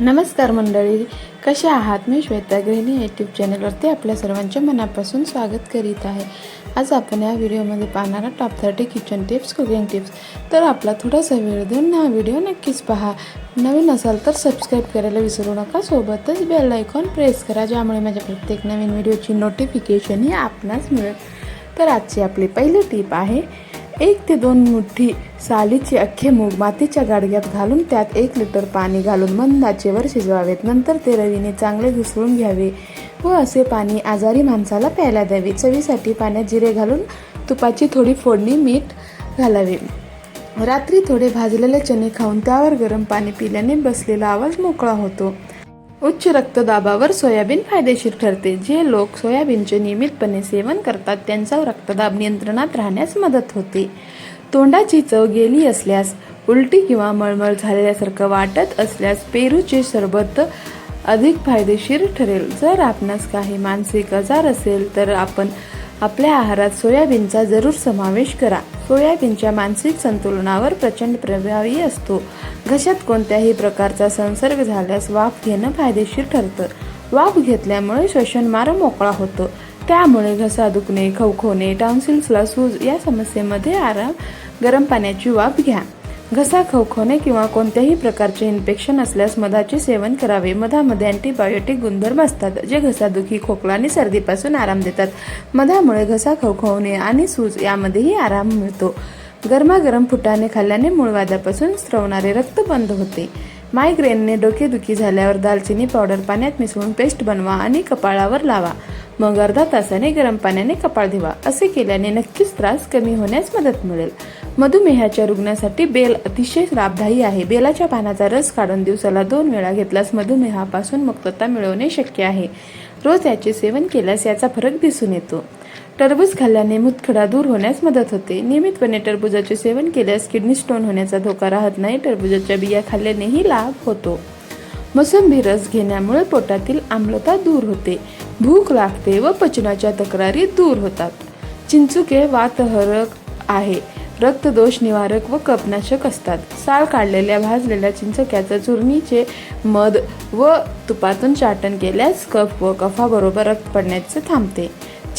नमस्कार मंडळी कशा आहात? मी श्वेता गृहिणी यूट्यूब चॅनलवरती आपल्या सर्वांचे मनापासून स्वागत करीत आहे. आज आपण या व्हिडिओमध्ये पाहणारा top thirty kitchen tips cooking tips तर आपला थोडासा वेळ देऊन हा व्हिडिओ नक्कीच पहा. नवीन असाल तर सबस्क्राईब करायला विसरू नका. सोबतच बेल आयकॉन प्रेस करा ज्यामुळे माझ्या प्रत्येक नवीन व्हिडिओची नोटिफिकेशन ही आपणास मिळेल. तर आजची आपली पहिली टीप आहे एक ते दोन मुठी सालीचे अख्खे मूग मातीच्या गाडग्यात घालून त्यात एक लिटर पाणी घालून मंद आचेवर शिजवावेत. नंतर ते रवीने चांगले घुसळून घ्यावे व असे पाणी आजारी माणसाला प्यायला द्यावे. चवीसाठी पाण्यात जिरे घालून तुपाची थोडी फोडणी मीठ घालावे. रात्री थोडे भाजलेले चणे खाऊन त्यावर गरम पाणी पिल्याने बसलेला आवाज मोकळा होतो. उच्च रक्तदाबावर सोयाबीन फायदेशीर ठरते. जे लोक सोयाबीनचे नियमितपणे सेवन करतात त्यांचा रक्तदाब नियंत्रणात राहण्यास मदत होते. तोंडाची चव गेली असल्यास उलटी किंवा मळमळ झालेल्यासारखं वाटत असल्यास पेरूचे सरबत अधिक फायदेशीर ठरेल. जर आपणास काही मानसिक आजार असेल तर आपण आपल्या आहारात सोयाबीनचा जरूर समावेश करा. सोयाबीनच्या मानसिक संतुलनावर प्रचंड प्रभावी असतो. घशात कोणत्याही प्रकारचा संसर्ग झाल्यास वाफ घेणं फायदेशीर ठरतं. वाफ घेतल्यामुळे श्वसनमार्ग मोकळा होतो. त्यामुळे घसा दुखणे खवखवणे टाउन्सिल्सला सूज या समस्येमध्ये आराम गरम पाण्याची वाफ घ्या. घसा खवखवणे किंवा कोणत्याही प्रकारचे इन्फेक्शन असल्यास मधाचे सेवन करावे. मधामध्ये अँटीबायोटिक गुणधर्म असतात जे घसादुखी खोकला आणि सर्दीपासून आराम देतात. मधामुळे घसा खवखवणे आणि सूज यामध्येही आराम मिळतो. गरमागरम फुटाने खाल्ल्याने मूळवादापासून स्रवणारे रक्त बंद होते. मायग्रेनने डोकेदुखी झाल्यावर दालचिनी पावडर पाण्यात मिसळून पेस्ट बनवा आणि कपाळावर लावा. मग अर्धा तासाने गरम पाण्याने कपाळ धुवा. असे केल्याने नक्कीच त्रास कमी होण्यास मदत मिळेल. मधुमेहाच्या रुग्णासाठी बेल अतिशय लाभदायी आहे. बेलाच्या पानाचा रस काढून दिवसाला दोन वेळा घेतल्यास मधुमेहापासून मुक्तता मिळवणे शक्य आहे. रोज याचे सेवन केल्यास याचा फरक दिसून येतो. टरबूज खाल्ल्याने मुतखडा दूर होण्यास मदत होते. नियमितपणे टरबूजाचे सेवन केल्यास किडनी स्टोन होण्याचा धोका राहत नाही. टरबूजाच्या बिया खाल्ल्यानेही लाभ होतो. मोसंबी रस घेण्यामुळे पोटातील आम्लता दूर होते. भूक लागते व पचनाच्या तक्रारी दूर होतात. चिंचुके वातहरक आहे. रक्तदोष निवारक व कपनाशक असतात. साल काढलेल्या भाजलेल्या चिंचक्याचं चुरमीचे मध व तुपातून चाटण केल्यास कफ व कफाबरोबर रक्त पडण्याचे थांबते.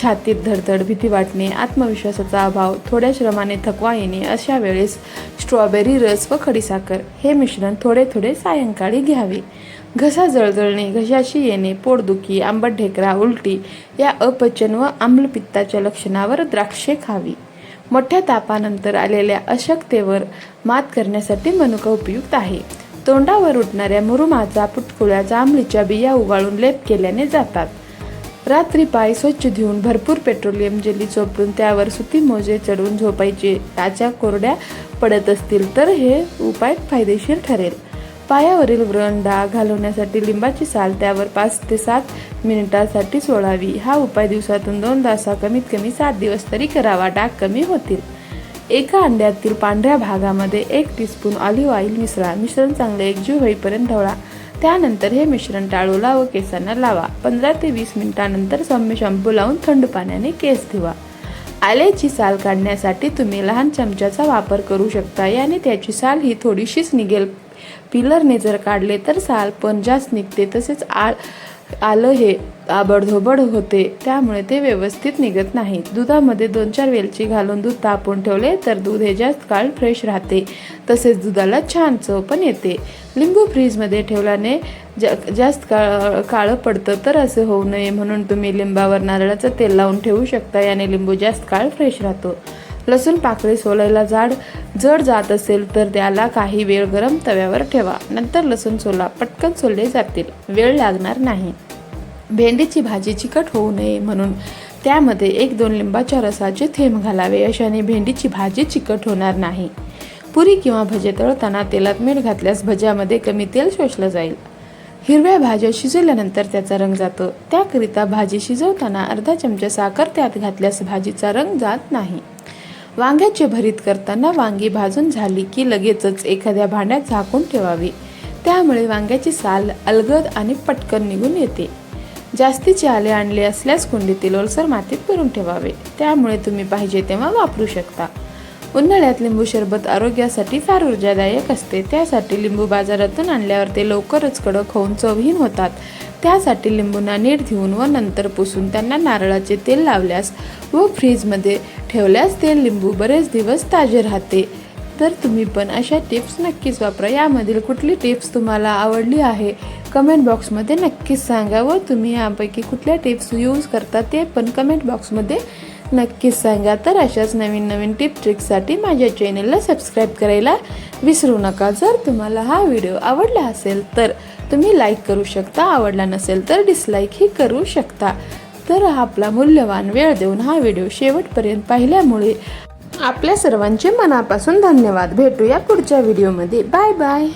छातीत धडधड भीती वाटणे आत्मविश्वासाचा अभाव थोड्या श्रमाने थकवा येणे अशा वेळेस स्ट्रॉबेरी रस व खडीसाखर हे मिश्रण थोडे थोडे सायंकाळी घ्यावे. घसा जळजळणे घशाशी येणे पोटदुखी आंबट ढेकरा उलटी या अपचन व आम्लपित्ताच्या लक्षणावर द्राक्षे खावी. मोठ्या तापानंतर आलेल्या अशक्तेवर मात करण्यासाठी मनुका उपयुक्त आहे. तोंडावर उठणाऱ्या मुरुमाचा पुटकुळ्या जांभळीच्या बिया उगाळून लेप केल्याने जातात. रात्री पाय स्वच्छ धुवून भरपूर पेट्रोलियम जेली चोपडून त्यावर सुती मोजे चढवून झोपायचे. त्याच्या कोरड्या पडत असतील तर हे उपाय फायदेशीर ठरेल. पायावरील व्रण डाग घालवण्यासाठी लिंबाची साल त्यावर पाच ते सात मिनिटासाठी सोडावी. हा उपाय दिवसातून दोन तासा कमीत कमी सात दिवस तरी करावा. डाग कमी होतील. एका अंड्यातील पांढऱ्या भागामध्ये एक टीस्पून ऑलिव्ह ऑइल मिसळा मिश्रण चांगले एकजीव होईपर्यंत ढवळा. त्यानंतर हे मिश्रण टाळूला व केसांना लावा. पंधरा ते वीस मिनिटानंतर सौम्य शॅम्पू लावून थंड पाण्याने केस धुवा. आल्याची साल काढण्यासाठी तुम्ही लहान चमच्याचा वापर करू शकता याने त्याची साल ही थोडीशीच निघेल. पिलरने जर काढले तर साल पण जास्त निघते तसेच आळ आलं हे आबडधोबड होते. त्यामुळे ते व्यवस्थित निघत नाही दुधामध्ये दोन चार वेलची घालून दूध तापून ठेवले तर दूध हे जास्त काळ फ्रेश राहते. तसेच दुधाला छान चव पण येते. लिंबू फ्रीजमध्ये ठेवल्याने जा जास्त काळ काळं पडतं तर असं होऊ नये म्हणून तुम्ही लिंबावर नारळाचं तेल लावून ठेवू शकता. याने लिंबू जास्त काळ फ्रेश राहतो. लसूण पाकळी सोलायला जाड जड जात असेल तर त्याला काही वेळ गरम तव्यावर ठेवा. नंतर लसूण सोला पटकन सोलले जातील. वेळ लागणार नाही. भेंडीची भाजी चिकट होऊ नये म्हणून त्यामध्ये एक दोन लिंबाच्या रसाचे थेंब घालावे. अशाने भेंडीची भाजी चिकट होणार नाही. पुरी किंवा भजे तळताना तेलात मीठ घातल्यास भज्यामध्ये कमी तेल शोषलं जाईल. हिरव्या भाज्या शिजवल्यानंतर त्याचा रंग जातो. त्याकरिता भाजी शिजवताना अर्धा चमचा साखर त्यात घातल्यास भाजीचा रंग जात नाही. वांग्याचे भरीत करताना वांगी भाजून झाली की लगेचच एखाद्या भांड्यात झाकून ठेवावी. त्यामुळे वांग्याची साल अलगद आणि पटकन निघून येते. जास्तीचे आले आणले असल्यास कुंडीतील ओलसर मातीत भरून ठेवावे. त्यामुळे तुम्ही पाहिजे तेव्हा वापरू शकता. उन्हाळ्यात लिंबू सरबत आरोग्यासाठी फार ऊर्जादायक असते. त्यासाठी लिंबू बाजारातून आणल्यावर ते लवकरच कडक होऊन चवहीन होतात. त्यासाठी लिंबूंना नीट धुवून व नंतर पुसून त्यांना नारळाचे तेल लावल्यास व फ्रीजमध्ये ठेवल्यास ते लिंबू बरेच दिवस ताजे राहते. तर तुम्ही पण अशा टिप्स नक्कीच वापरा. यामधील कुठली टिप्स तुम्हाला आवडली आहे? कमेंट बॉक्समध्ये नक्कीच सांगा व तुम्ही यापैकी कुठल्या टिप्स यूज करता ते पण कमेंट बॉक्समध्ये नक्कीच सांगा तर अशाच नवीन नवीन टिप ट्रिक्ससाठी माझ्या चॅनलला सबस्क्राईब करायला विसरू नका. जर तुम्हाला हा व्हिडिओ आवडला असेल तर तुम्ही लाईक करू शकता आवडला नसेल तर डिसलाईकही करू शकता. तर आपला मूल्यवान वेळ देऊन हा व्हिडिओ शेवटपर्यंत पाहिल्यामुळे आपल्या सर्वांचे मनापासून धन्यवाद. भेटूया पुढच्या व्हिडिओमध्ये. Bye bye.